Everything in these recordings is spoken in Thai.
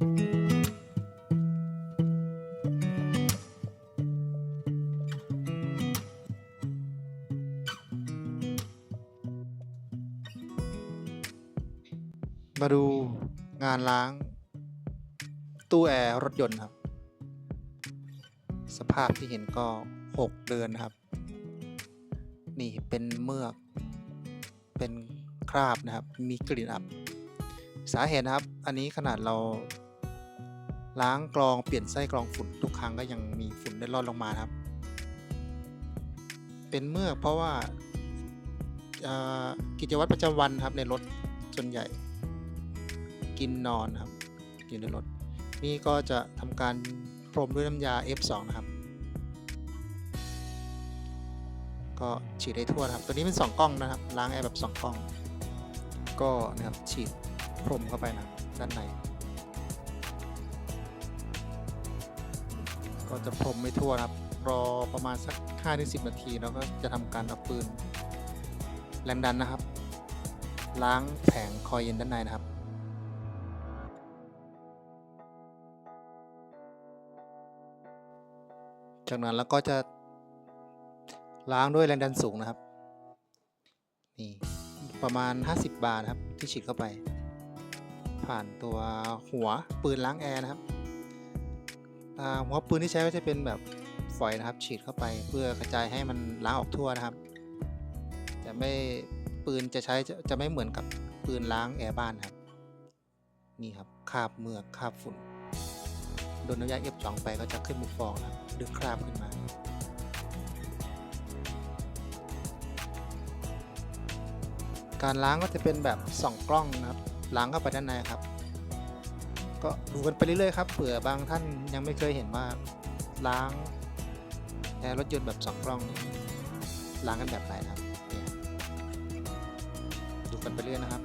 มาดูงานล้าง ตู้แอร์รถยนต์ครับ สภาพที่เห็นก็ 6 เดือนครับ นี่เป็นเมือก เป็นคราบนะครับ มีกลิ่นอับ สาเหตุนะครับ อันนี้ขนาดเรา ล้างกรองเปลี่ยนไส้กรองฝุ่นทุกครั้งก็ยังมีฝุ่นได้รอดลงมาครับ เป็นเมือกเพราะว่ากิจวัตรประจำวันครับในรถส่วนใหญ่ กินนอนครับ อยู่ในรถ นี่ก็จะทำการพรมด้วยน้ำยา F2 นะครับ ก็ฉีดได้ทั่วครับ ตัวนี้เป็น 2 กล้องนะครับ ล้างแอร์แบบ 2 กล้อง ก็นะครับฉีดพรมเข้าไปนะด้านใน ก็จะพรมไม่ทั่วนะครับ รอประมาณสัก5-10 นาทีแล้วก็จะทำการเอาปืนแรงดันนะครับ ล้างแผงคอยเย็นด้านในนะครับจากนั้นแล้วก็จะล้างด้วยแรงดันสูงนะครับ นี่ประมาณ 50 บาทนะครับที่ฉีดเข้าไป ผ่านตัวหัวปืนล้างแอร์นะครับ อ่าหัวปืนที่ใช้ก็จะเป็นแบบฝอยนะครับ ฉีดเข้าไปเพื่อกระจายให้มันล้างออกทั่วนะครับ จะไม่ปืนจะใช้จะจะไม่เหมือนกับปืนล้างแอร์บ้านครับ นี่ครับคาบเมือกคาบฝุ่นโดนน้ำยาเอฟสองไปก็จะขึ้นเป็นฟองนะครับดึงคราบขึ้นมาการล้างก็จะเป็นแบบส่องกล้องนะครับ ล้างเข้าไปด้านในครับ ก็ดูกันไปเรื่อยๆครับเผื่อบางท่านยังไม่เคยเห็นว่าล้างแอร์รถยนต์แบบสองกล้องนี่ล้างกันแบบไหนนะครับดูกันไปเรื่อยนะครับ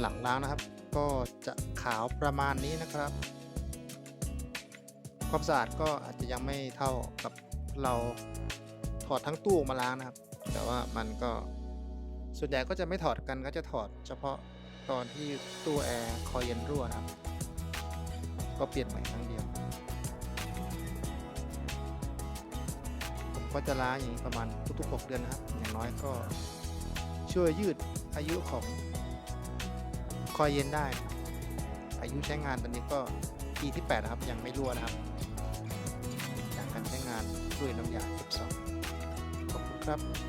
หลังล้างนะครับ ก็จะขาวประมาณนี้นะครับ ความสะอาดก็อาจจะยังไม่เท่ากับเราถอดทั้งตู้มาล้างนะครับ แต่ว่ามันก็ส่วนใหญ่ก็จะไม่ถอดกันก็จะถอดเฉพาะตอนที่ตู้แอร์คอยเย็นรั่วนะครับ ก็เปลี่ยนใหม่ครั้งเดียวผมก็จะล้างอย่างนี้ประมาณทุกๆ 6 เดือนนะครับ อย่างน้อยก็ช่วยยืดอายุของ คอยเย็นได้ อายุใช้งานตอนนี้ก็ปีที่8นะครับยังไม่รั่วนะครับ จากการใช้งานด้วยน้ำยา F2 ขอบคุณครับ